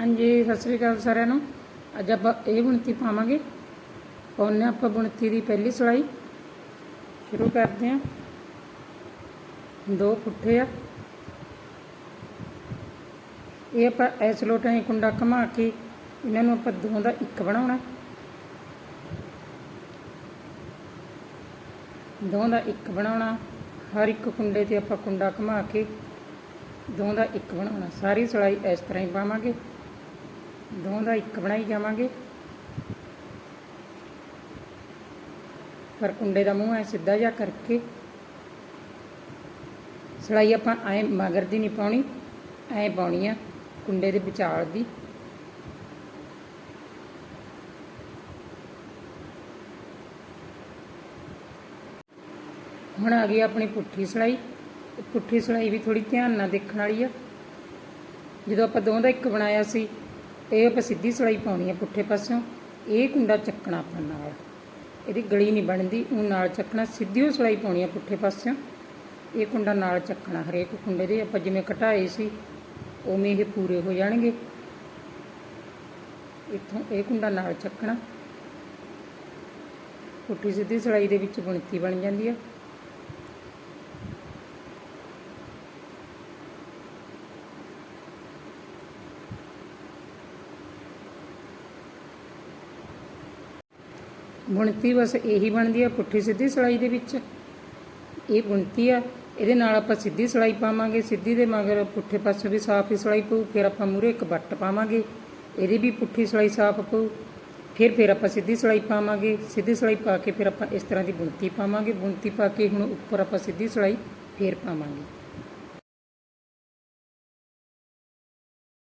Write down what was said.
ਹਾਂਜੀ, ਸਤਿ ਸ੍ਰੀ ਅਕਾਲ ਸਾਰਿਆਂ ਨੂੰ। ਅੱਜ ਆਪਾਂ ਇਹ ਬੁਣਤੀ ਪਾਵਾਂਗੇ। ਪਾਉਂਦੇ ਹਾਂ ਆਪਾਂ ਬੁਣਤੀ ਦੀ ਪਹਿਲੀ ਸਿਲਾਈ। ਸ਼ੁਰੂ ਕਰਦੇ ਹਾਂ। ਦੋ ਪੁੱਠੇ ਆ। ਇਹ ਆਪਾਂ ਇਸ ਲੋਟਾਂ ਹੀ ਕੁੰਡਾ ਘੁਮਾ ਕੇ ਇਹਨਾਂ ਨੂੰ ਆਪਾਂ ਦੋਵਾਂ ਦਾ ਇੱਕ ਬਣਾਉਣਾ। ਦੋਵਾਂ ਦਾ ਇੱਕ ਬਣਾਉਣਾ। ਹਰ ਇੱਕ ਕੁੰਡੇ ਤੇ ਆਪਾਂ ਕੁੰਡਾ ਘੁਮਾ ਕੇ ਦੋਵਾਂ ਦਾ ਇੱਕ ਬਣਾਉਣਾ। ਸਾਰੀ ਸਿਲਾਈ ਇਸ ਤਰ੍ਹਾਂ ਹੀ ਪਾਵਾਂਗੇ। ਦੋ ਦਾ ਇੱਕ ਬਣਾਈ ਜਾਵਾਂਗੇ। ਪਰ ਕੁੰਡੇ ਦਾ ਮੂੰਹ ਐ ਸਿੱਧਾ ਜਿਹਾ ਕਰਕੇ। ਸਿਲਾਈ ਆਪਾਂ ਐ ਮਗਰ ਦੀ ਨਹੀਂ ਪਾਉਣੀ, ਐ ਪਾਉਣੀ ਆ ਕੁੰਡੇ ਦੇ ਵਿਚਾਲ ਦੀ। ਹੁਣ ਆ ਗਈ ਆਪਣੀ ਪੁੱਠੀ ਸਿਲਾਈ। ਪੁੱਠੀ ਸਿਲਾਈ ਵੀ ਥੋੜੀ ਧਿਆਨ ਨਾਲ ਦੇਖਣ ਵਾਲੀ ਆ। ਜਦੋਂ ਆਪਾਂ ਦੋਵਾਂ ਦਾ ਇੱਕ ਬਣਾਇਆ ਸੀ ਇਹ ਆਪਾਂ ਸਿੱਧੀ ਸਿਲਾਈ ਪਾਉਣੀ ਆ ਪੁੱਠੇ ਪਾਸਿਓਂ। ਇਹ ਕੁੰਡਾ ਚੱਕਣਾ ਆਪਾਂ ਨਾਲ। ਇਹਦੀ ਗਲੀ ਨਹੀਂ ਬਣਦੀ, ਉਹ ਨਾਲ ਚੱਕਣਾ। ਸਿੱਧੀ ਉਹ ਸਿਲਾਈ ਪਾਉਣੀ ਆ ਪੁੱਠੇ ਪਾਸਿਓਂ। ਇਹ ਕੁੰਡਾ ਨਾਲ ਚੱਕਣਾ, ਹਰੇਕ ਕੁੰਡੇ ਦੇ। ਆਪਾਂ ਜਿਵੇਂ ਘਟਾਏ ਸੀ, ਉਵੇਂ ਇਹ ਪੂਰੇ ਹੋ ਜਾਣਗੇ। ਇੱਥੋਂ ਇਹ ਕੁੰਡਾ ਨਾਲ ਚੱਕਣਾ। ਪੁੱਠੀ ਸਿੱਧੀ ਸਿਲਾਈ ਦੇ ਵਿੱਚ ਬੁਣਤੀ ਬਣ ਜਾਂਦੀ ਆ। ਬੁਣਤੀ ਬਸ ਇਹੀ ਬਣਦੀ ਆ, ਪੁੱਠੀ ਸਿੱਧੀ ਸਿਲਾਈ ਦੇ ਵਿੱਚ। ਇਹ ਬੁਣਤੀ ਆ, ਇਹਦੇ ਨਾਲ ਆਪਾਂ ਸਿੱਧੀ ਸਿਲਾਈ ਪਾਵਾਂਗੇ, ਸਿੱਧੀ ਦੇ ਮਗਰ ਪੁੱਠੇ ਪਾਸੇ ਵੀ ਸਾਫ਼ ਹੀ ਸਿਲਾਈ ਪਊ, ਫਿਰ ਆਪਾਂ ਮੂਰੇ ਇੱਕ ਵੱਟ ਪਾਵਾਂਗੇ, ਇਹਦੀ ਵੀ ਪੁੱਠੀ ਸਿਲਾਈ ਸਾਫ਼ ਪਊ, ਫਿਰ ਫਿਰ ਆਪਾਂ ਸਿੱਧੀ ਸਿਲਾਈ ਪਾਵਾਂਗੇ, ਸਿੱਧੀ ਸਿਲਾਈ ਪਾ ਕੇ ਫਿਰ ਆਪਾਂ ਇਸ ਤਰ੍ਹਾਂ ਦੀ ਬੁਣਤੀ ਪਾਵਾਂਗੇ ਬੁਣਤੀ ਪਾ ਕੇ ਹੁਣ ਉੱਪਰ ਆਪਾਂ ਸਿੱਧੀ ਸਿਲਾਈ ਫੇਰ ਪਾਵਾਂਗੇ।